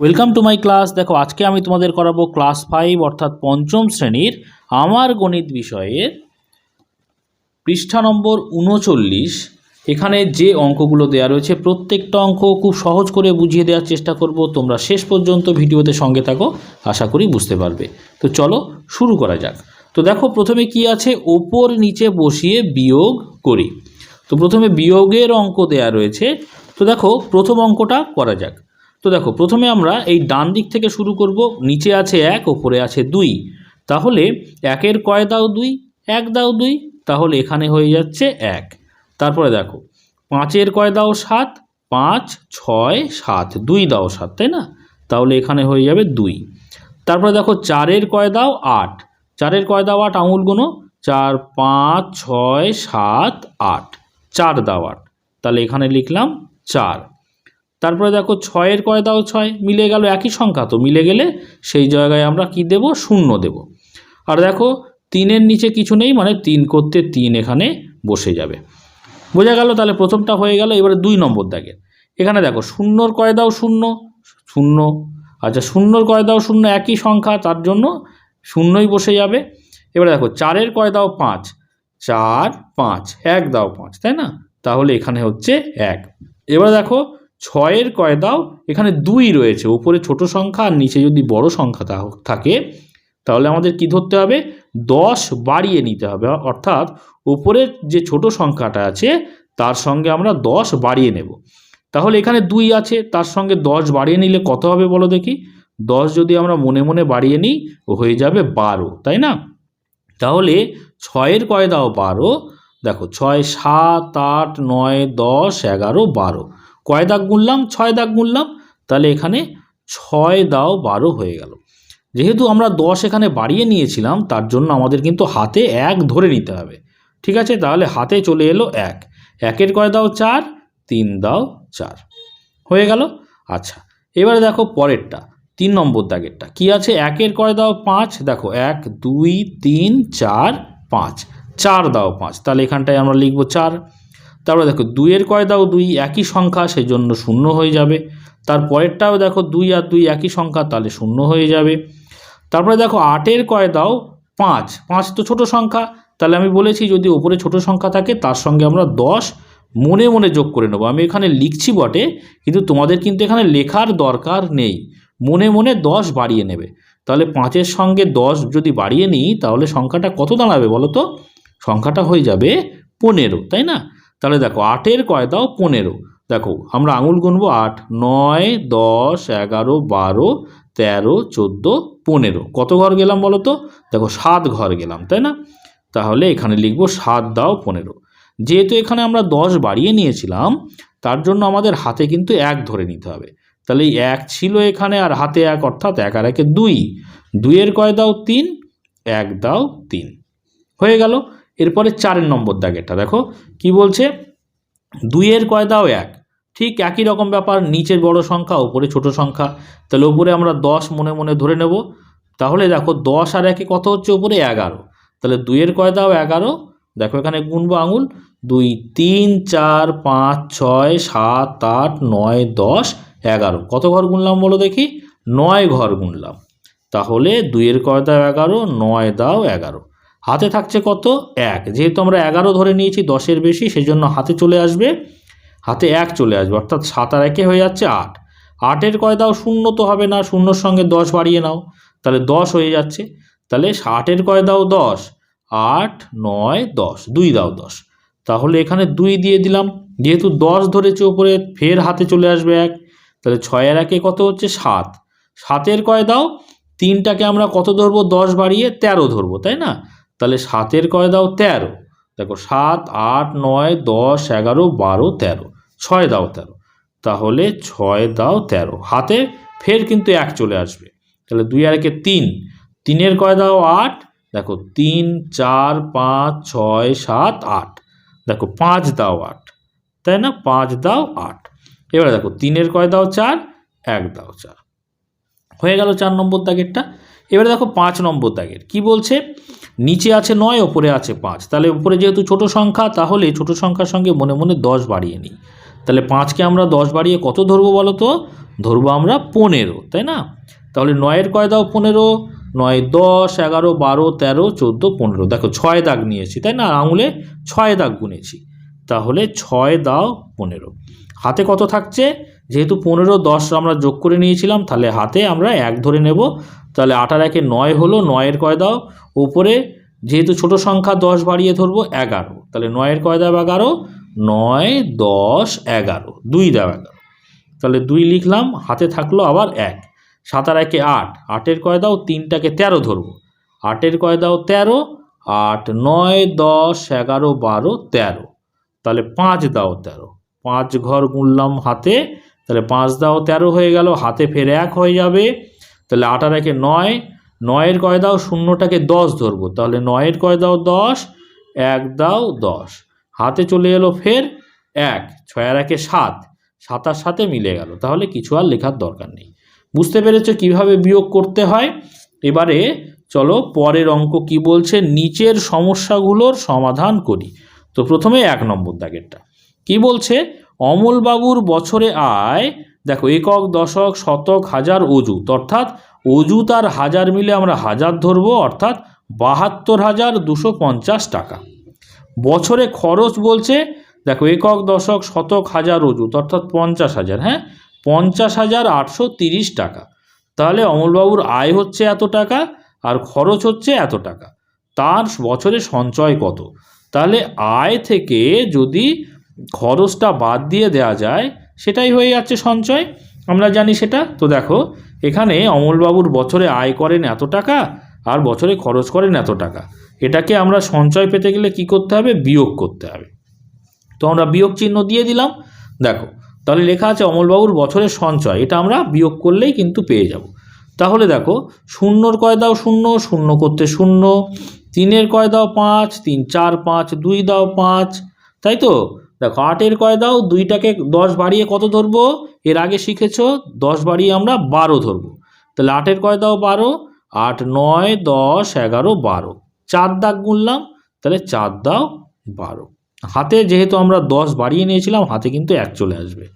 Welcome to my class দেখো, আজকে আমি তোমাদের করাবো ক্লাস ফাইভ অর্থাৎ পঞ্চম শ্রেণির আমার গণিত বিষয়ের পৃষ্ঠা নম্বর উনচল্লিশ। এখানে যে অঙ্কগুলো দেওয়া রয়েছে, প্রত্যেকটা অঙ্ক খুব সহজ করে বুঝিয়ে দেওয়ার চেষ্টা করব। তোমরা শেষ পর্যন্ত ভিডিওতে সঙ্গে থাকো, আশা করি বুঝতে পারবে। তো চলো, শুরু করা যাক। তো দেখো, প্রথমে কি আছে? ওপর নিচে বসিয়ে বিয়োগ করি। তো প্রথমে বিয়োগের অঙ্ক দেয়া রয়েছে। তো দেখো, প্রথম অঙ্কটা করা যাক। তো দেখো, প্রথমে আমরা এই ডান দিক থেকে শুরু করব, নিচে আছে এক, ওপরে আছে দুই। তাহলে একের কয় দাও দুই? এক দাও দুই, তাহলে এখানে হয়ে যাচ্ছে এক। তারপরে দেখো, পাঁচের কয় দাও সাত? পাঁচ, ছয়, সাত। দুই দাও সাত, তাই না? তাহলে এখানে হয়ে যাবে দুই। তারপরে দেখো, চারের কয় দাও আট। চারের কয় দাও আট, আঙুল গুনো। চার, পাঁচ, ছয়, সাত, আট। চার দাও আট। তাহলে এখানে লিখলাম চার। তারপরে দেখো ছয়ের কয় দাও ছয়, মিলে গেল একই সংখ্যা, তো মিলে গেলে সেই জায়গায় আমরা কি দেব? শূন্য দেব। আর দেখো তিনের নিচে কিছু নেই মানে তিন করতে তিন এখানে বসে যাবে। বোঝা গেল তাহলে প্রথমটা হয়ে গেল, এবারে দুই নম্বর দাগের এখানে দেখো শূন্যর কয় দাও শূন্য শূন্য। আচ্ছা শূন্যর কয় দাও শূন্য একই সংখ্যা, তার জন্য শূন্যই বসে যাবে। এবারে দেখো চারের কয় দাও পাঁচ, চার, পাঁচ, এক দাও পাঁচ, তাই না? তাহলে এখানে হচ্ছে এক। এবার দেখো ছয়ের কয়দাও এখানে দুই রয়েছে। উপরে ছোট সংখ্যা আর নিচে যদি বড় সংখ্যা থাকে, তাহলে আমাদের কি ধরতে হবে? দশ বাড়িয়ে নিতে হবে। অর্থাৎ উপরের যে ছোট সংখ্যাটা আছে, তার সঙ্গে আমরা দশ বাড়িয়ে নেব। তাহলে এখানে দুই আছে, তার সঙ্গে দশ বাড়িয়ে নিলে কত হবে বলো দেখি? দশ যদি আমরা মনে মনে বাড়িয়ে নিই, হয়ে যাবে বারো, তাই না? তাহলে ছয়ের কয়দাও বারো? দেখো, ছয় সাত আট নয় দশ এগারো বারো। কয় দাগ গুনলাম? ছয় দাগ গুনলাম। তাহলে এখানে ছয় দাও বারো হয়ে গেল। যেহেতু আমরা দশ এখানে বাড়িয়ে নিয়েছিলাম, তার জন্য আমাদের কিন্তু হাতে এক ধরে নিতে হবে। ঠিক আছে? তাহলে হাতে চলে এলো এক। একের কয় দাও? চার। তিন দাও? চার। হয়ে গেল? আচ্ছা এবারে দেখো পরেরটা, তিন নম্বর দাগেরটা। কি আছে? একের কয় দাও? পাঁচ। দেখো, এক, দুই, তিন, চার, পাঁচ। চার দাও পাঁচ। তাহলে এখানটায় আমরা লিখব চার। তারপরে দেখো দুইয়ের কয় দাও দুই একই সংখ্যা সেই জন্য শূন্য হয়ে যাবে। তার পরেরটাও দেখো দুই আর দুই একই সংখ্যা, তাহলে শূন্য হয়ে যাবে। তারপরে দেখো আটের কয় দাও পাঁচ পাঁচ তো ছোট সংখ্যা। তাহলে আমি বলেছি যদি ওপরে ছোট সংখ্যা থাকে, তার সঙ্গে আমরা দশ মনে মনে যোগ করে নেব। আমি এখানে লিখছি বটে, কিন্তু তোমাদের কিন্তু এখানে লেখার দরকার নেই। মনে মনে দশ বাড়িয়ে নেবে। তাহলে পাঁচের সঙ্গে দশ যদি বাড়িয়ে নিই, তাহলে সংখ্যাটা কত দাঁড়াবে বলো তো? সংখ্যাটা হয়ে যাবে পনেরো, তাই না? তাহলে দেখো আটের কয়? দাও পনেরো। দেখো, আমরা আঙুল গুনবো আট, নয়, দশ, এগারো, বারো, তেরো, চোদ্দ, পনেরো। কত ঘর গেলাম বলো তো? দেখো, সাত ঘর গেলাম, তাই না? তাহলে এখানে লিখব সাত দাও পনেরো। যেহেতু এখানে আমরা দশ বাড়িয়ে নিয়েছিলাম, তার জন্য আমাদের হাতে কিন্তু এক ধরে নিতে হবে। তাহলে এক ছিল এখানে আর হাতে এক অর্থাৎ এক আর একে দুই। দুইয়ের কয় দাও? তিন। এক দাও? তিন। হয়ে গেল। এরপরে চারের নম্বর দাগেরটা, দেখো, কি বলছে? দুইয়ের কয় দাও এক। ঠিক একই রকম ব্যাপার, নিচের বড় সংখ্যা ওপরে ছোট সংখ্যা। তাহলে ওপরে আমরা দশ মনে মনে ধরে নেব। তাহলে দেখো, দশ আর একে কত হচ্ছে? ওপরে এগারো। তাহলে দুইয়ের কয়দাও এগারো। দেখো এখানে গুনবো আঙুল। দুই, তিন, চার, পাঁচ, ছয়, সাত, আট, নয়, দশ, এগারো। কত ঘর গুনলাম বলো দেখি? নয় ঘর গুনলাম। তাহলে দুইয়ের কয় দাও এগারো, নয় দাও এগারো। হাতে থাকছে কত? এক। যেহেতু আমরা এগারো ধরে নিয়েছি, দশের বেশি সেই জন্য হাতে চলে আসবে। হাতে এক চলে আসবে, অর্থাৎ সাত আর একে হয়ে যাচ্ছে আট। আটের কয় দাও শূন্য তো হবে না, শূন্যর সঙ্গে দশ বাড়িয়ে নাও। তাহলে দশ হয়ে যাচ্ছে। তাহলে আটের কয় দাও দশ? আট, নয়, দশ। দুই দাও দশ। তাহলে এখানে দুই দিয়ে দিলাম। যেহেতু দশ ধরেছে ওপরে, ফের হাতে চলে আসবে এক। তাহলে ছয়ের একে কত হচ্ছে? সাত। সাতের কয় দাও তিনটাকে আমরা কত ধরবো? দশ বাড়িয়ে তেরো ধরবো, তাই না? তাহলে সাতের কয় দাও তেরো? দেখো সাত, আট, নয়, দশ, এগারো, বারো, তেরো। ছয় দাও তেরো। তাহলে ছয় দাও তেরো। হাতে ফের কিন্তু এক চলে আসবে। তাহলে দুই আর একে তিন। তিনের কয় দাও আট? দেখো তিন, চার, পাঁচ, ছয়, সাত, আট। দেখো পাঁচ দাও আট। তাই না? পাঁচ দাও আট। এবারে দেখো তিনের কয় দাও চার? এক দাও চার। হয়ে গেল চার নম্বর দাগেরটা। এবারে দেখো পাঁচ নম্বর দাগের। কি বলছে? নিচে আছে নয়, ওপরে আছে পাঁচ। তাহলে ওপরে যেহেতু ছোট সংখ্যা, তাহলে ছোট সংখ্যার সঙ্গে মনে মনে দশ বাড়িয়ে নিই। তাহলে পাঁচকে আমরা দশ বাড়িয়ে কত ধরবো বলো তো? ধরবো আমরা পনেরো, তাই না? তাহলে নয়ের কয় দাও পনেরো? নয়, দশ, এগারো, বারো, তেরো, চোদ্দ, পনেরো। দেখো ছয় দাগ নিয়েছি, তাই না? আঙুলে ছয় দাগ গুনেছি। তাহলে ছয় দাও পনেরো। হাতে কত থাকছে? যেহেতু পনেরো, দশ আমরা যোগ করে নিয়েছিলাম, তাহলে হাতে আমরা এক ধরে নেব। তাহলে আটার একে নয় হলো, নয়ের কয় দাও? উপরে যেহেতু ছোট সংখ্যা, দশ বাড়িয়ে ধরবো, এগারো। তাহলে নয়ের কয় দাও এগারো? নয়, দশ, এগারো। দুই দাও এগারো। তাহলে দুই লিখলাম, হাতে থাকল আবার এক। সাতার একে আট, আটের কয় দাও? তিনটাকে তেরো ধরবো। আটের কয় দাও তেরো, আট, নয়, দশ, এগারো, বারো, তেরো। তাহলে পাঁচ দাও তেরো। পাঁচ ঘর গুনলাম হাতে, তাহলে পাঁচ দাও তেরো হয়ে গেল, হাতে ফের এক হয়ে যাবে। তাহলে আটার একে নয়, নয়ের কয় দাও, শূন্যটাকে দশ ধরবো। তাহলে নয়ের কয় দাও দশ, এক দাও দশ। হাতে চলে এলো ফের এক ছয়ের একে সাত সাতার সাথে মিলে গেল। তাহলে কিছু আর লেখার দরকার নেই। বুঝতে পেরেছ কীভাবে বিয়োগ করতে হয়? এবারে চলো পরের অঙ্ক কি বলছে? নিচের সমস্যাগুলোর সমাধান করি। তো প্রথমে এক নম্বর দাগেরটা। কি বলছে? অমলবাবুর বছরে আয়, দেখো, একক, দশক, শতক, হাজার অজুত অর্থাৎ অজুত আর হাজার মিলে আমরা হাজার ধরবো, অর্থাৎ বাহাত্তর হাজার দুশো পঞ্চাশ টাকা। বছরে খরচ বলছে, দেখো, একক, দশক, শতক, হাজার অজুত অর্থাৎ পঞ্চাশ হাজার হ্যাঁ? পঞ্চাশ হাজার আটশো তিরিশ টাকা। তাহলে অমলবাবুর আয় হচ্ছে এত টাকা, আর খরচ হচ্ছে এত টাকা। তার বছরে সঞ্চয় কত? তাহলে আয় থেকে যদি খরচটা বাদ দিয়ে দেওয়া যায়, সেটাই হয়ে যাচ্ছে সঞ্চয়। আমরা জানি সেটা। তো দেখো, এখানে অমলবাবুর বছরে আয় করেন এত টাকা, আর বছরে খরচ করেন এত টাকা। এটাকে আমরা সঞ্চয় পেতে গেলে কি করতে হবে? বিয়োগ করতে হবে। তো আমরা বিয়োগ চিহ্ন দিয়ে দিলাম। দেখো, তাহলে লেখা আছে অমলবাবুর বছরের সঞ্চয়। এটা আমরা বিয়োগ করলেই কিন্তু পেয়ে যাব। তাহলে দেখো, শূন্যর কয় দাও শূন্য? শূন্য করতে শূন্য। তিনের কয় দাও পাঁচ, তিন চার পাঁচ, দুই দাও পাঁচ। তাই তো? দেখো, আটের কয় দাও, দুইটাকে দশ বাড়িয়ে কত ধরবো? এর আগে শিখেছো, দশ বাড়িয়ে আমরা বারো ধরবো। তাহলে আটের কয় দাও বারো? আট, নয়, দশ, এগারো, বারো। চার দাগ গুনলাম, তাহলে চার দাও বারো। হাতে যেহেতু আমরা দশ বাড়িয়ে নিয়েছিলাম, হাতে কিন্তু এক চলে আসবে।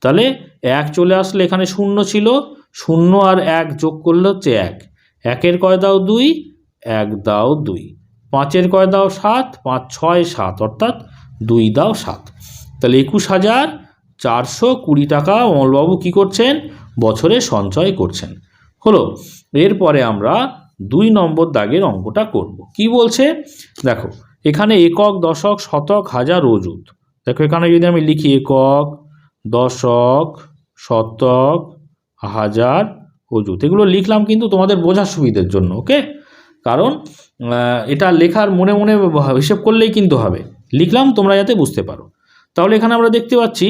তাহলে এক চলে আসলে এখানে শূন্য ছিল, শূন্য আর এক যোগ করলে হচ্ছে এক। একের কয় দাও দুই? এক দাও দুই। পাঁচের কয় দাও সাত? পাঁচ ছয় সাত, অর্থাৎ দুই দাও সাত। তাহলে একুশ হাজার চারশো কুড়ি টাকা অমলবাবু কী করছেন? বছরে সঞ্চয় করছেন। হলো, এরপরে আমরা দুই নম্বর দাগের অঙ্কটা করব। কি বলছে? দেখো, এখানে একক, দশক, শতক, হাজার অজুত দেখো, এখানে যদি আমি লিখি একক, দশক, শতক, হাজার অজুত এগুলো লিখলাম কিন্তু তোমাদের বোঝার সুবিধের জন্য, ওকে? কারণ এটা লেখার মনে মনে হিসেব করলেই কিন্তু হবে। লিখলাম, তোমরা যাতে বুঝতে পারো। তাহলে এখানে আমরা দেখতে পাচ্ছি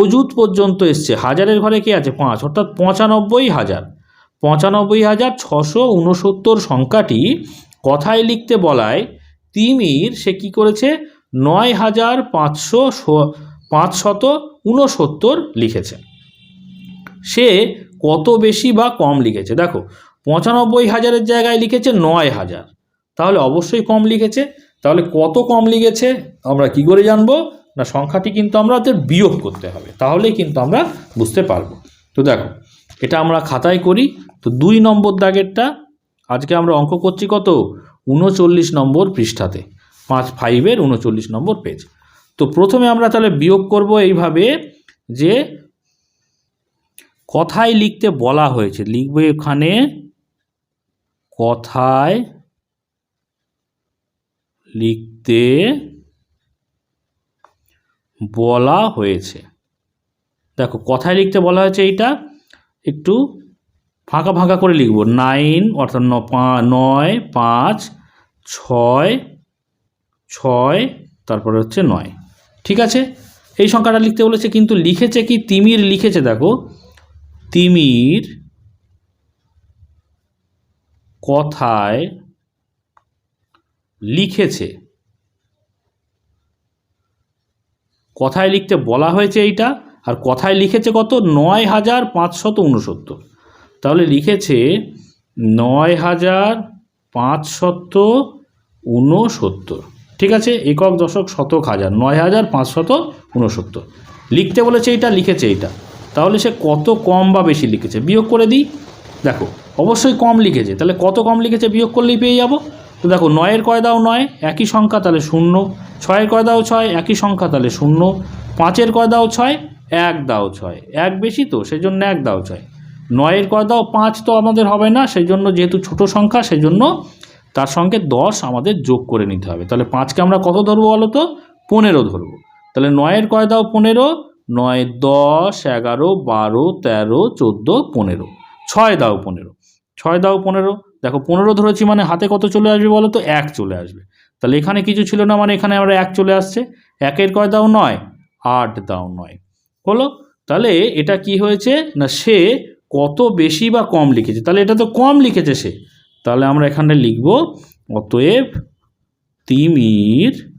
অজুত পর্যন্ত এসছে। হাজারের ঘরে কি আছে? পাঁচ। অর্থাৎ পঁচানব্বই হাজার। পঁচানব্বই হাজার ছশো উনসত্তর সংখ্যাটি কথায় লিখতে বলায় তিমির, সে কি করেছে? নয় হাজার পাঁচশো পাঁচশত উনসত্তর লিখেছে। সে কত বেশি বা কম লিখেছে? দেখো পঁচানব্বই হাজারের জায়গায় লিখেছে নয় হাজার। তাহলে অবশ্যই কম লিখেছে। তাহলে কত কম লিখেছে আমরা কি করে জানব? না, সংখ্যাটি কিন্তু আমরা ওদের বিয়োগ করতে হবে। তাহলেই কিন্তু আমরা বুঝতে পারব। তো দেখো, এটা আমরা খাতায় করি। তো দুই নম্বর দাগেরটা, আজকে আমরা অঙ্ক করছি কত? উনচল্লিশ নম্বর পৃষ্ঠাতে। পাঁচ ফাইভের উনচল্লিশ নম্বর পেজ তো প্রথমে আমরা তাহলে বিয়োগ করব এইভাবে যে কথায় লিখতে বলা হয়েছে। লিখবে এখানে কথায় লিখতে বলা হয়েছে। দেখো, কথায় লিখতে বলা হয়েছে এইটা। একটু ফাঁকা ফাঁকা করে লিখব। নাইন, অর্থাৎ নয়, পাঁচ, ছয় ছয়, তারপরে হচ্ছে নয়। ঠিক আছে? এই সংখ্যাটা লিখতে বলেছে, কিন্তু লিখেছে কি? তিমির লিখেছে, দেখো। তিমির কথায় লিখেছে। কথায় লিখতে বলা হয়েছে এইটা, আর কথায় লিখেছে কত? নয় হাজার পাঁচশত উনসত্তর। তাহলে লিখেছে নয় হাজার পাঁচশত উনসত্তর। ঠিক আছে? একক দশক শতক হাজার, নয় হাজার পাঁচশত উনসত্তর। লিখতে বলেছে এইটা, লিখেছে এইটা। তাহলে সে কত কম বা বেশি লিখেছে? বিয়োগ করে দিই। দেখো অবশ্যই কম লিখেছে। তাহলে কত কম লিখেছে বিয়োগ করলেই পেয়ে যাব? তো দেখো, নয়ের কয় দাও নয়, একই সংখ্যা তাহলে শূন্য। ছয়ের কয় দাও ছয়, একই সংখ্যা তাহলে শূন্য। পাঁচের কয় দাও ছয়, এক দাও ছয়। এক বেশি তো সেই জন্য এক দাও ছয়। নয়ের কয় দাও পাঁচ তো আমাদের হবে না সেই জন্য যেহেতু ছোট সংখ্যা সেই জন্য তার সঙ্গে দশ আমাদের যোগ করে নিতে হবে। তাহলে পাঁচকে আমরা কত ধরবো বলো তো? পনেরো ধরবো। তাহলে নয়ের কয় দাও পনেরো, নয় দশ, এগারো, বারো, তেরো, চোদ্দ, পনেরো। ছয় দাও পনেরো। ছয় দাও পনেরো। দেখো, পনেরো ধরেছি মানে হাতে কত চলে আসবে বলো তো? এক চলে আসবে। তাহলে এখানে কিছু ছিল না মানে এখানে আমরা এক চলে আসছে। একের কয় দাও? নয়। আট দাও নয়। হলো? তাহলে এটা কি হয়েছে? না, সে কত বেশি বা কম লিখেছে? তাহলে এটা তো কম লিখেছে সে। তাহলে আমরা এখানে লিখব, অতএব তিমির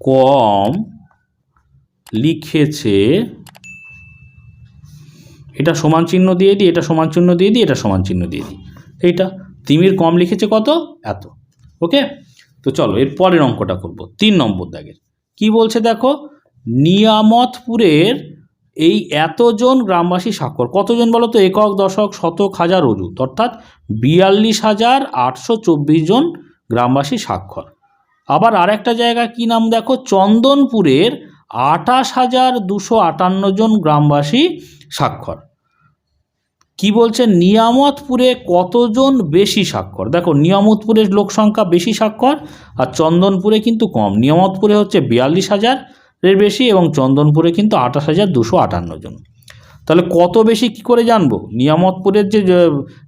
কম লিখেছে এটা সমান চিহ্ন দিয়ে দিই, এটা সমান চিহ্ন দিয়ে দিই, এটা সমান চিহ্ন দিয়ে দিই। এইটা তিমির কম লিখেছে কত? এত। ওকে? তো চলো, এর পরের অঙ্কটা করব। তিন নম্বর দাগের। কি বলছে দেখো? নিয়ামতপুরের এই এতজন গ্রামবাসী স্বাক্ষর। কতজন বলো তো? একক, দশক, শতক, হাজার অজুত অর্থাৎ বিয়াল্লিশ হাজার আটশো চব্বিশ জন গ্রামবাসী স্বাক্ষর। আবার আরেকটা জায়গা কি নাম দেখো? চন্দনপুরের আঠাশ হাজার দুশো আটান্ন জন গ্রামবাসী স্বাক্ষর। কি বলছে? নিয়ামতপুরে কতজন বেশি স্বাক্ষর? দেখো, নিয়ামতপুরের লোক সংখ্যা বেশি স্বাক্ষর আর চন্দনপুরে কিন্তু কম। নিয়ামতপুরে হচ্ছে বিয়াল্লিশ হাজারের বেশি এবং চন্দনপুরে কিন্তু আঠাশ হাজার দুশো আটান্ন জন। তাহলে কত বেশি কি করে জানব? নিয়ামতপুরের যে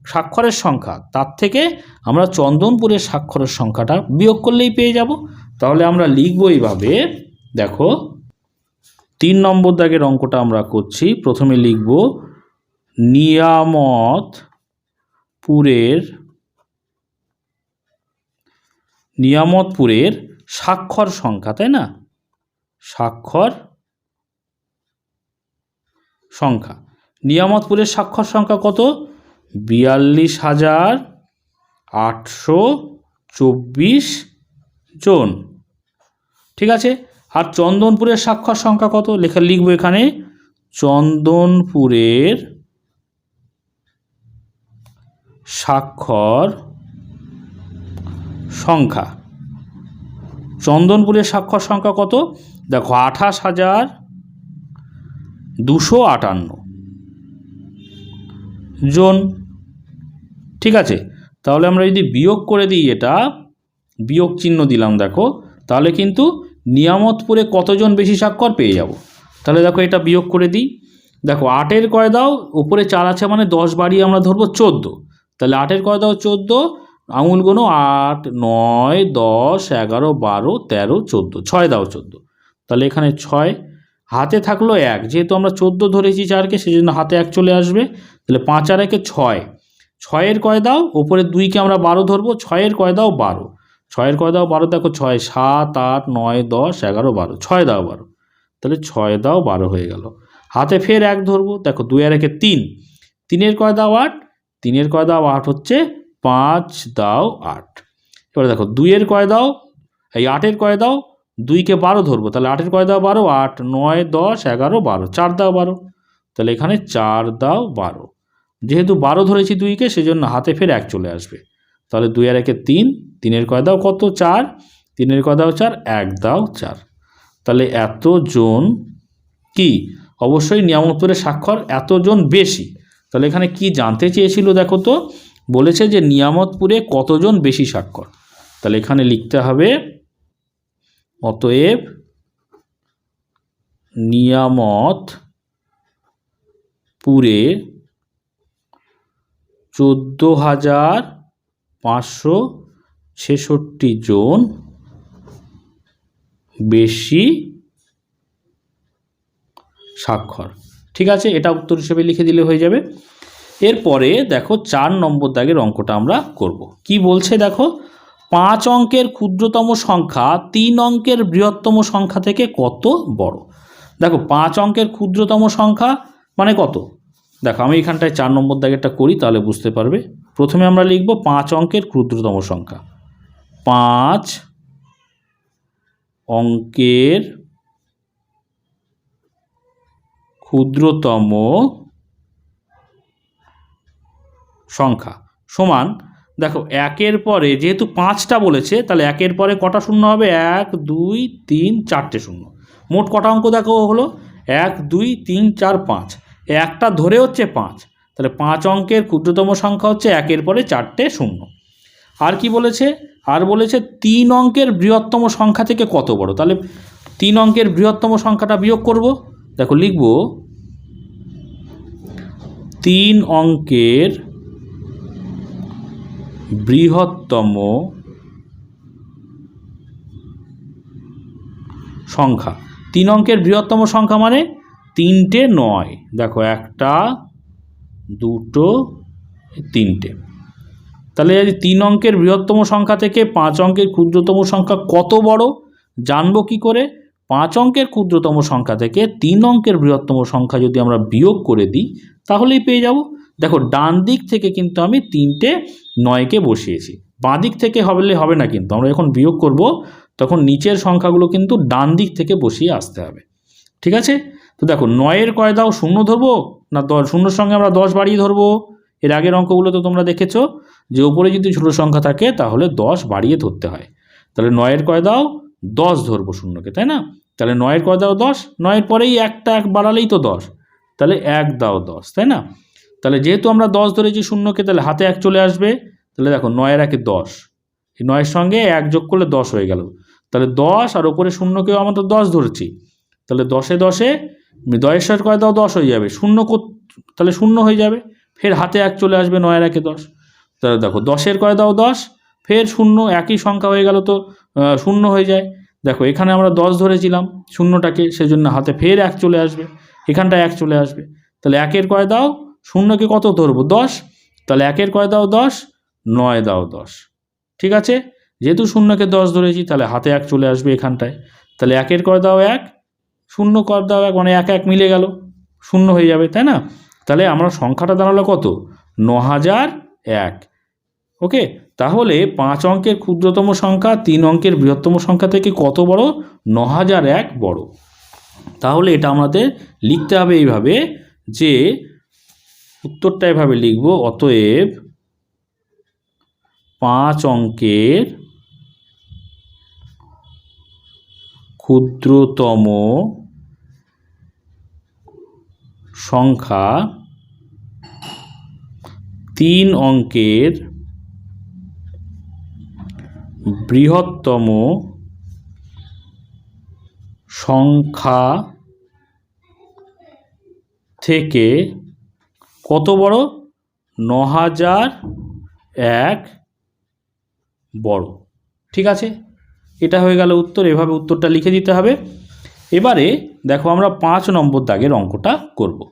স্বাক্ষরের সংখ্যা, তার থেকে আমরা চন্দনপুরের স্বাক্ষরের সংখ্যাটা বিয়োগ করলেই পেয়ে যাব। তাহলে আমরা লিখব এইভাবে, দেখো, তিন নম্বর দাগের অঙ্কটা আমরা করছি। প্রথমে লিখব নিয়ামতপুরের নিয়ামতপুরের স্বাক্ষর সংখ্যা, তাই না? স্বাক্ষর সংখ্যা। নিয়ামতপুরের স্বাক্ষর সংখ্যা কত? বিয়াল্লিশ হাজার আটশো চব্বিশ জন। ঠিক আছে? আর চন্দনপুরের স্বাক্ষর সংখ্যা কত? লেখা লিখব এখানে। চন্দনপুরের স্বাক্ষর সংখ্যা। চন্দনপুরের স্বাক্ষর সংখ্যা কত? দেখো, আঠাশ হাজার দুশো আটান্ন জন। ঠিক আছে? তাহলে আমরা যদি বিয়োগ করে দিই এটা, বিয়োগ চিহ্ন দিলাম, দেখো, তাহলে কিন্তু নিয়ামতপুরে কতজন বেশি স্বাক্ষর পেয়ে যাব? তাহলে দেখো, এটা বিয়োগ করে দিই। দেখো, আটের কয় দাও, উপরে চার আছে মানে দশ বাড়িয়ে আমরা ধরবো চোদ্দ। তাহলে আটের কয় দাও? চোদ্দ। আঙুল গোনো, আট, নয়, দশ, এগারো, বারো, তেরো, চোদ্দ। ছয় দাও চোদ্দ। তাহলে এখানে ছয়। হাতে থাকল এক। যেহেতু আমরা চোদ্দ ধরেছি চারকে সেই জন্য হাতে এক চলে আসবে। তাহলে পাঁচ আর একে ছয়। ছয়ের কয় দাও? ওপরে দুইকে আমরা বারো ধরবো। ছয়ের কয় দাও? বারো। ছয়ের কয় দাও? বারো, দেখো ছয়। সাত, আট, নয়, দশ, এগারো, বারো। ছয় দাও বারো। তাহলে ছয় দাও, বারো হয়ে গেল। হাতে ফের এক ধরবো। দেখো দুই আর একে তিন। তিনের কয় দাও? আট। তিনের কয় দাও? আট হচ্ছে পাঁচ, দাও আট। এবার দেখো, দুইয়ের কয় দাও? এই আটের কয় দাও? দুইকে বারো ধরবো, তাহলে আটের কয় দাও বারো? আট, নয়, দশ, এগারো, বারো। চার দাও বারো। তাহলে এখানে চার দাও বারো। যেহেতু বারো ধরেছি দুইকে, সেজন্য হাতে ফের এক চলে আসবে। তাহলে দুই আর একে তিন, তিনের কয় দাও কত? চার। তিনের কয় দাও চার, এক দাও চার। তাহলে এতজন কি? অবশ্যই নিয়ামতপুরের স্বাক্ষর, এতজন বেশি। তাহলে এখানে কি জানতে চেয়েছিল দেখো তো? বলেছে যে নিয়ামতপুরে কতজন বেশি স্বাক্ষর? তাহলে এখানে লিখতে হবে, অতএব নিয়ামত পুরে চোদ্দ হাজার পাঁচশো ছেষট্টি জন বেশি স্বাক্ষর। ঠিক আছে? এটা উত্তর হিসেবে লিখে দিলে হয়ে যাবে। এরপরে দেখো চার নম্বর দাগের অঙ্কটা আমরা করব। কি বলছে দেখো? পাঁচ অঙ্কের ক্ষুদ্রতম সংখ্যা তিন অঙ্কের বৃহত্তম সংখ্যা থেকে কত বড়? দেখো, পাঁচ অঙ্কের ক্ষুদ্রতম সংখ্যা মানে কত? দেখো, আমি এখানটায় চার নম্বর দাগেরটা করি, তাহলে বুঝতে পারবে। প্রথমে আমরা লিখব পাঁচ অঙ্কের ক্ষুদ্রতম সংখ্যা। পাঁচ অঙ্কের ক্ষুদ্রতম সংখ্যা সমান, দেখো একের পরে যেহেতু পাঁচটা বলেছে, তাহলে একের পরে কটা শূন্য হবে? এক, দুই, তিন, চারটে শূন্য। মোট কটা অঙ্ক দেখো হলো? এক, দুই, তিন, চার, পাঁচ। একটা ধরে হচ্ছে পাঁচ। তাহলে পাঁচ অঙ্কের ক্ষুদ্রতম সংখ্যা হচ্ছে একের পরে চারটে শূন্য। আর কি বলেছে? আর বলেছে তিন অঙ্কের বৃহত্তম সংখ্যা থেকে কত বড়? তাহলে তিন অঙ্কের বৃহত্তম সংখ্যাটা বিয়োগ করব। দেখো লিখব তিন অঙ্কের বৃহত্তম সংখ্যা। তিন অঙ্কের বৃহত্তম সংখ্যা মানে তিনটে নয়। দেখো, একটা, দুটো, তিনটে। তাহলে যদি তিন অঙ্কের বৃহত্তম সংখ্যা থেকে পাঁচ অঙ্কের ক্ষুদ্রতম সংখ্যা কত বড়? জানব কি করে? পাঁচ অঙ্কের ক্ষুদ্রতম সংখ্যা থেকে তিন অঙ্কের বৃহত্তম সংখ্যা যদি আমরা বিয়োগ করে দিই, তাহলেই পেয়ে যাব। দেখো, ডান দিক থেকে কিন্তু আমি তিনটে নয়কে বসিয়েছি। বাঁ দিক থেকে হলে হবে না কিন্তু, আমরা যখন বিয়োগ করব, তখন নিচের সংখ্যাগুলো কিন্তু ডান দিক থেকে বসিয়ে আসতে হবে। ঠিক আছে? তো দেখো, নয়ের কয়দাও শূন্য ধরবো? না দশ শূন্যর সঙ্গে আমরা দশ বাড়িয়ে ধরবো? এর আগের অঙ্কগুলো তো তোমরা দেখেছ। যে ওপরে যদি ছোটো সংখ্যা থাকে, তাহলে দশ বাড়িয়ে ধরতে হয়। তাহলে নয়ের কয়দাও দশ ধরবো শূন্যকে, তাই না? তাহলে নয়ের কয় দাও দশ? নয়ের পরেই একটা এক বাড়ালেই তো দশ। তাহলে এক দাও দশ, তাই না? তাহলে যেহেতু আমরা দশ ধরেছি শূন্যকে, তাহলে হাতে এক চলে আসবে। তাহলে দেখো নয়ের একে দশ। এই নয়ের সঙ্গে এক যোগ করলে দশ হয়ে গেল। তাহলে দশ আর ওপরে শূন্যকেও আমরা তো দশ ধরছি। তাহলে দশে দশে দশের কয় দাও দশ হয়ে যাবে। শূন্য তাহলে শূন্য হয়ে যাবে। ফের হাতে এক চলে আসবে নয়ের একে দশ। তাহলে দেখো দশের কয় দাও দশ? ফের শূন্য, একই সংখ্যা হয়ে গেল তো শূন্য হয়ে যায়। দেখো, এখানে আমরা দশ ধরেছিলাম, শূন্যটাকে, সেজন্য হাতে ফের এক চলে আসবে এখানটা এক চলে আসবে। তাহলে একের কয় দাও? শূন্যকে কত ধরবো? দশ। তাহলে একের কয় দাও? দশ। নয় দাও দশ। ঠিক আছে? যেহেতু শূন্যকে দশ ধরেছি, তাহলে হাতে এক চলে আসবে এখানটায়। তাহলে একের কয় দাও এক? শূন্য কর দাও এক মানে এক এক মিলে গেল। শূন্য হয়ে যাবে, তাই না? তাহলে আমরা সংখ্যাটা দাঁড়াল কত? ন হাজার এক। ওকে? তাহলে পাঁচ অঙ্কের ক্ষুদ্রতম সংখ্যা, তিন অঙ্কের বৃহত্তম সংখ্যা থেকে কত বড়? ন হাজার এক বড়। তাহলে এটা আমাদের লিখতে হবে এইভাবে যে উত্তরটা এভাবে লিখব, অতএব পাঁচ অঙ্কের ক্ষুদ্রতম সংখ্যা, তিন অঙ্কের বৃহত্তম সংখ্যা থেকে কত বড়? ন হাজার এক বড়। ঠিক আছে? এটা হয়ে গেল উত্তর, এভাবে উত্তরটা লিখে দিতে হবে। এবারে দেখো আমরা পাঁচ নম্বর দাগের অঙ্কটা করব।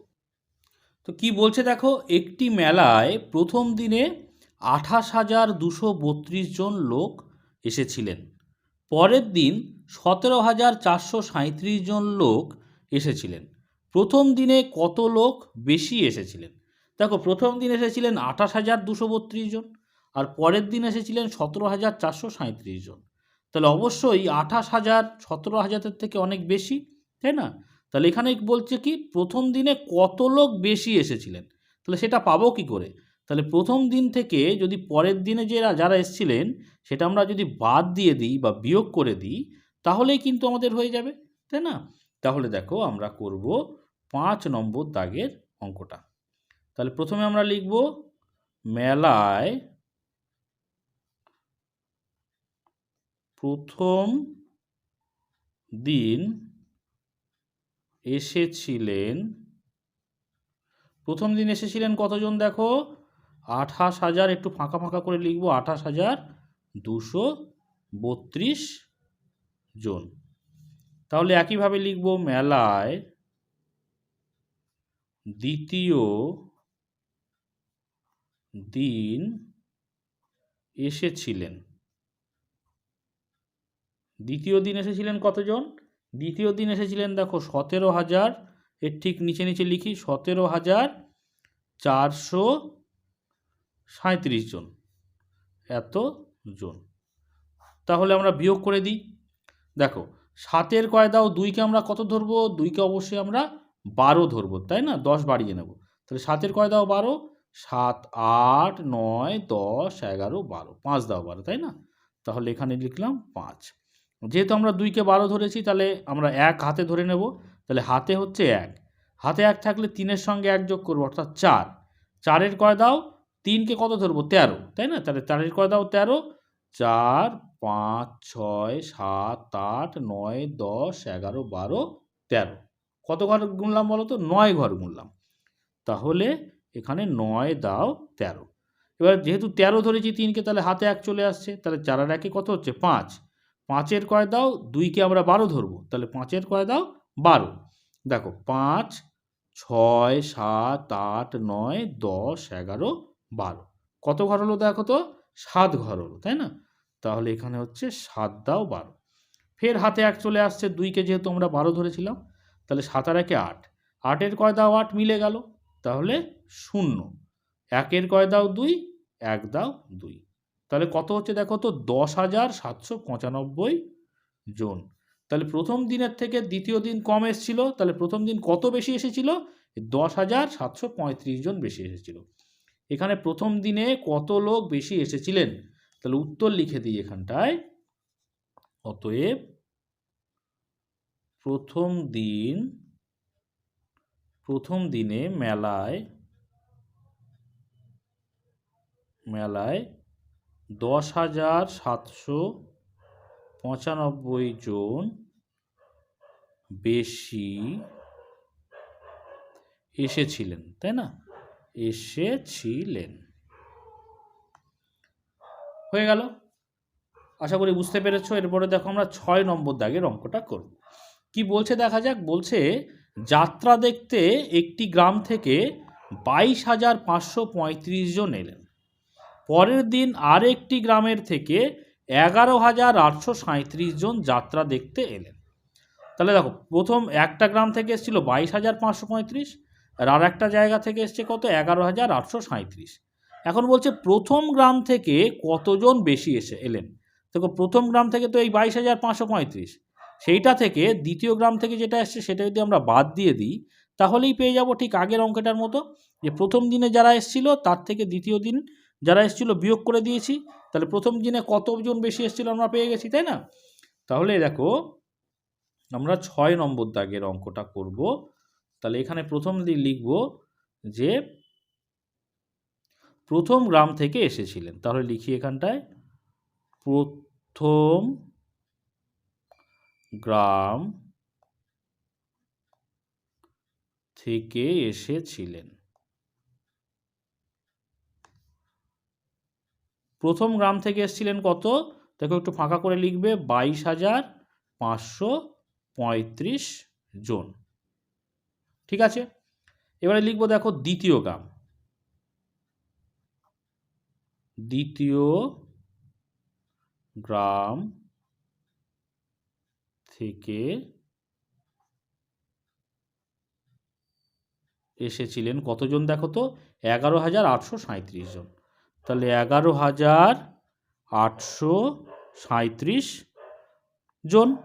তো কি বলছে দেখো? একটি মেলায় প্রথম দিনে আঠাশ হাজার দুশো বত্রিশ জন লোক এসেছিলেন। পরের দিন সতেরো হাজার চারশো সাঁত্রিশ জন লোক এসেছিলেন। প্রথম দিনে কত লোক বেশি এসেছিলেন? দেখো, প্রথম দিন এসেছিলেন আঠাশ হাজার দুশো বত্রিশ জন আর পরের দিন এসেছিলেন সতেরো হাজার চারশো সাঁত্রিশ জন। তাহলে অবশ্যই আঠাশ হাজার সতেরো হাজারের থেকে অনেক বেশি, তাই না? তাহলে এখানে বলছে কি, প্রথম দিনে কত লোক বেশি এসেছিলেন? তাহলে সেটা পাবো কি করে? তাহলে প্রথম দিন থেকে যদি পরের দিনে যে যারা এসেছিলেন, সেটা আমরা যদি বাদ দিয়ে দিই বা বিয়োগ করে দিই, তাহলেই কিন্তু আমাদের হয়ে যাবে, তাই না? তাহলে দেখো আমরা করব পাঁচ নম্বর দাগের অঙ্কটা। তাহলে প্রথমে আমরা লিখব মেলায় প্রথম দিন এসেছিলেন, প্রথম দিন এসেছিলেন কতজন দেখো? আঠাশ হাজার, একটু ফাঁকা ফাঁকা করে লিখব, আঠাশ হাজার দুশো বত্রিশ জন। তাহলে একইভাবে লিখব মেলায় দ্বিতীয় দিন এসেছিলেন। দ্বিতীয় দিন এসেছিলেন কতজন? দ্বিতীয় দিন এসেছিলেন, দেখো, সতেরো হাজার, এর ঠিক নিচে নিচে লিখি, সতেরো হাজার চারশো সাঁত্রিশ জন। এত জন। তাহলে আমরা বিয়োগ করে দিই। দেখো, সাতের কয় দাও দুইকে আমরা কত ধরবো? দুইকে অবশ্যই আমরা বারো ধরবো, তাই না? দশ বাড়িয়ে নেব। তাহলে সাতের কয় দাও বারো? সাত, আট, নয়, দশ, এগারো, বারো। পাঁচ দাও বারো, তাই না? তাহলে এখানে লিখলাম পাঁচ। যেহেতু আমরা দুইকে বারো ধরেছি, তাহলে আমরা এক হাতে ধরে নেব। তাহলে হাতে হচ্ছে এক। হাতে এক থাকলে তিনের সঙ্গে এক যোগ করব, অর্থাৎ চার। চারের কয় দাও তিনকে কত ধরবো? তেরো, তাই না? তাহলে চারের কয় দাও তেরো। চার, পাঁচ, ছয়, সাত, আট, নয়, দশ, এগারো, বারো, তেরো। কত ঘর গুনলাম বলো তো? নয় ঘর গুনলাম। তাহলে এখানে নয় দাও তেরো। এবার যেহেতু তেরো ধরেছি তিনকে, তাহলে হাতে এক চলে আসছে। তাহলে চার আর একে কত হচ্ছে? পাঁচ। পাঁচের কয় দাও? দুইকে আমরা বারো ধরবো। তাহলে পাঁচের কয় দাও? বারো। দেখো, পাঁচ, ছয়, সাত, আট, নয়, দশ, এগারো বারো। কত ঘর হলো দেখো তো? সাত ঘর হলো তাই না? তাহলে এখানে হচ্ছে সাত দাও বারো। ফের হাতে এক চলে আসছে দুইকে যেহেতু আমরা বারো ধরেছিলাম, তাহলে সাত আর একে আট। আটের কয় দাও আট মিলে গেল, তাহলে শূন্য। একের কয় দাও দুই? এক দাও দুই। তাহলে কত হচ্ছে দেখো তো? দশ হাজার সাতশো পঁচানব্বই জন। তাহলে প্রথম দিনের থেকে দ্বিতীয় দিন কম এসেছিল, তাহলে প্রথম দিন কত বেশি এসেছিল? দশ হাজার সাতশো পঁয়ত্রিশ জন বেশি এসেছিল। এখানে প্রথম দিনে কত লোক বেশি এসেছিলেন? তাহলে উত্তর লিখে দিই এখানটায়। অতএব প্রথম দিন, প্রথম দিনে মেলায় মেলায় দশ হাজার সাতশো পঁচানব্বই জন বেশি এসেছিলেন, তাই না? এসেছিলেন। হয়ে গেল। আশা করি বুঝতে পেরেছ। এরপরে দেখো আমরা ছয় নম্বর দাগের অঙ্কটা করব। কি বলছে দেখা যাক। বলছে, যাত্রা দেখতে একটি গ্রাম থেকে বাইশ হাজার পাঁচশো পঁয়ত্রিশ জন এলেন। পরের দিন আর একটি গ্রামের থেকে এগারো হাজার আটশো সাঁত্রিশ জন যাত্রা দেখতে এলেন। তাহলে দেখো, প্রথম একটা গ্রাম থেকে এসেছিল বাইশ হাজার পাঁচশো পঁয়ত্রিশ আর আর একটা জায়গা থেকে এসছে কত? এগারো হাজার আটশো সাঁত্রিশ এখন বলছে প্রথম গ্রাম থেকে কতজন বেশি এসে এলেন? দেখো, প্রথম গ্রাম থেকে তো এই বাইশ হাজার পাঁচশো পঁয়ত্রিশ। সেইটা থেকে দ্বিতীয় গ্রাম থেকে যেটা এসছে সেটা যদি আমরা বাদ দিয়ে দিই, তাহলেই পেয়ে যাব ঠিক আগের অঙ্কটার মতো। যে প্রথম দিনে যারা এসেছিল, তার থেকে দ্বিতীয় দিন যারা এসেছিল বিয়োগ করে দিয়েছি, তাহলে প্রথম দিনে কতজন বেশি এসেছিল আমরা পেয়ে গেছি, তাই না? তাহলে দেখো, আমরা ছয় নম্বর দাগের অঙ্কটা করব। তাহলে এখানে প্রথম লিখব যে প্রথম গ্রাম থেকে এসেছিলেন। তাহলে লিখি এখানটায়, প্রথম গ্রাম থেকে এসেছিলেন। প্রথম গ্রাম থেকে এসেছিলেন কত? দেখো একটু ফাঁকা করে লিখবে, বাইশ হাজার পাঁচশো পঁয়ত্রিশ জন। ঠিক আছে? এবারে লিখব দেখো দ্বিতীয় গ্রাম। দ্বিতীয় গ্রাম থেকে এসেছিলেন কতজন দেখো তো? এগারো হাজার আটশো সাঁত্রিশ জন। তাহলে এগারো হাজার আটশো সাঁত্রিশ জন।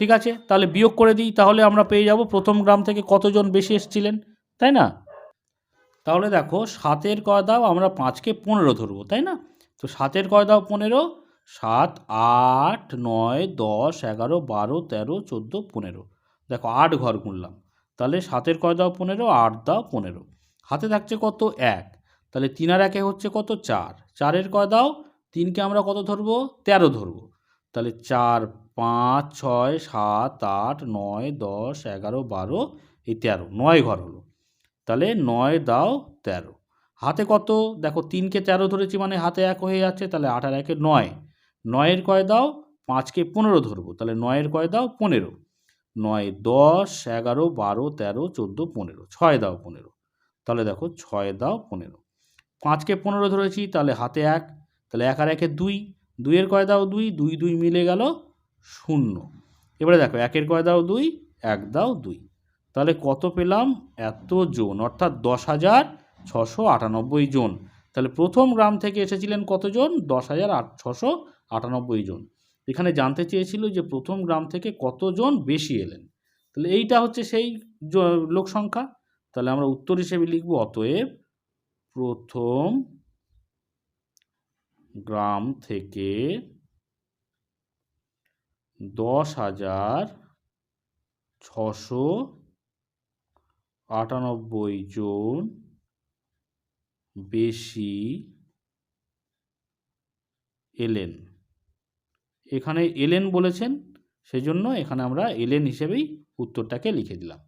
ঠিক আছে? তাহলে বিয়োগ করে দিই, তাহলে আমরা পেয়ে যাব। প্রথম গ্রাম থেকে কতজন বেশি এসেছিলেন? তাই না? তাহলে দেখো, সাতের কয় দাও, আমরা পাঁচকে পনেরো ধরবো, তাই না? তো সাতের কয় দাও, পনেরো? সাত, আট, নয়, দশ, এগারো, বারো, তেরো, চোদ্দ, পনেরো। দেখো, আট ঘর গুনলাম। তাহলে সাতের কয় দাও, পনেরো? আট দাও, পনেরো। হাতে থাকছে কত? এক। তাহলে তিন আর একে হচ্ছে কত? চার। চারের কয় দাও, তিনকে আমরা কত ধরবো? তেরো ধরবো। তাহলে চার পাঁচ, ছয়, সাত, আট, নয়, দশ, এগারো, বারো, এই তেরো। নয় ঘর হলো। তাহলে নয় দাও তেরো। হাতে কত? দেখো তিনকে তেরো ধরেছি মানে হাতে এক হয়ে যাচ্ছে, তাহলে আট আর একে নয়। নয়ের কয় দাও? পাঁচকে পনেরো ধরবো। তাহলে নয়ের কয় দাও? পনেরো। নয়, দশ, এগারো, বারো, তেরো, চোদ্দ, পনেরো। ছয় দাও পনেরো। তাহলে দেখো ছয় দাও পনেরো। পাঁচকে পনেরো ধরেছি, তাহলে হাতে এক। তাহলে এক আর একে দুই। দুইয়ের কয় দাও দুই? দুই দুই মিলে গেল শূন্য। এবারে দেখো, একের কয় দাও দুই? এক দাও দুই। তাহলে কত পেলাম? এত জন, অর্থাৎ দশ হাজার ছশো আটানব্বই জন। তাহলে প্রথম গ্রাম থেকে এসেছিলেন কতজন দশ হাজার আট ছশো আটানব্বই জন। এখানে জানতে চেয়েছিল যে প্রথম গ্রাম থেকে কতজন বেশি এলেন। তাহলে এইটা হচ্ছে সেই লোক সংখ্যা। তাহলে আমরা উত্তর হিসেবে লিখব, অতএব প্রথম গ্রাম থেকে দশ হাজার ছশো আটানব্বই জন বেশি এলেন। এখানে এলেন বলেছেন, সেজন্য এখানে আমরা এলেন হিসেবেই উত্তরটাকে লিখে দিলাম।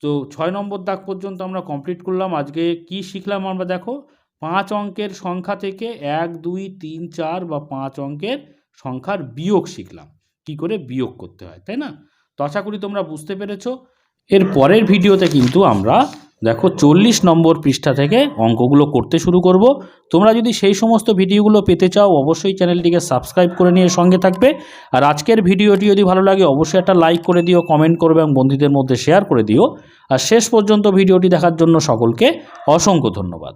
তো ছয় নম্বর দাগ পর্যন্ত আমরা কমপ্লিট করলাম। আজকে কি শিখলাম আমরা দেখো, পাঁচ অঙ্কের সংখ্যা থেকে এক, দুই, তিন, চার বা পাঁচ অঙ্কের সংখ্যার বিয়োগ শিখলাম। কি করে বিয়োগ করতে হয়, তাই না? তো আশা করি তোমরা বুঝতে পেরেছ। এর পরের ভিডিওতে কিন্তু আমরা দেখো চল্লিশ নম্বর পৃষ্ঠা থেকে অঙ্কগুলো করতে শুরু করব। তোমরা যদি সেই সমস্ত ভিডিওগুলো পেতে চাও, অবশ্যই চ্যানেলটিকে সাবস্ক্রাইব করে নিয়ে সঙ্গে থাকবে। আর আজকের ভিডিওটি যদি ভালো লাগে, অবশ্যই একটা লাইক করে দিও, কমেন্ট করবে এবং বন্ধুদের মধ্যে শেয়ার করে দিও। আর শেষ পর্যন্ত ভিডিওটি দেখার জন্য সকলকে অসংখ্য ধন্যবাদ।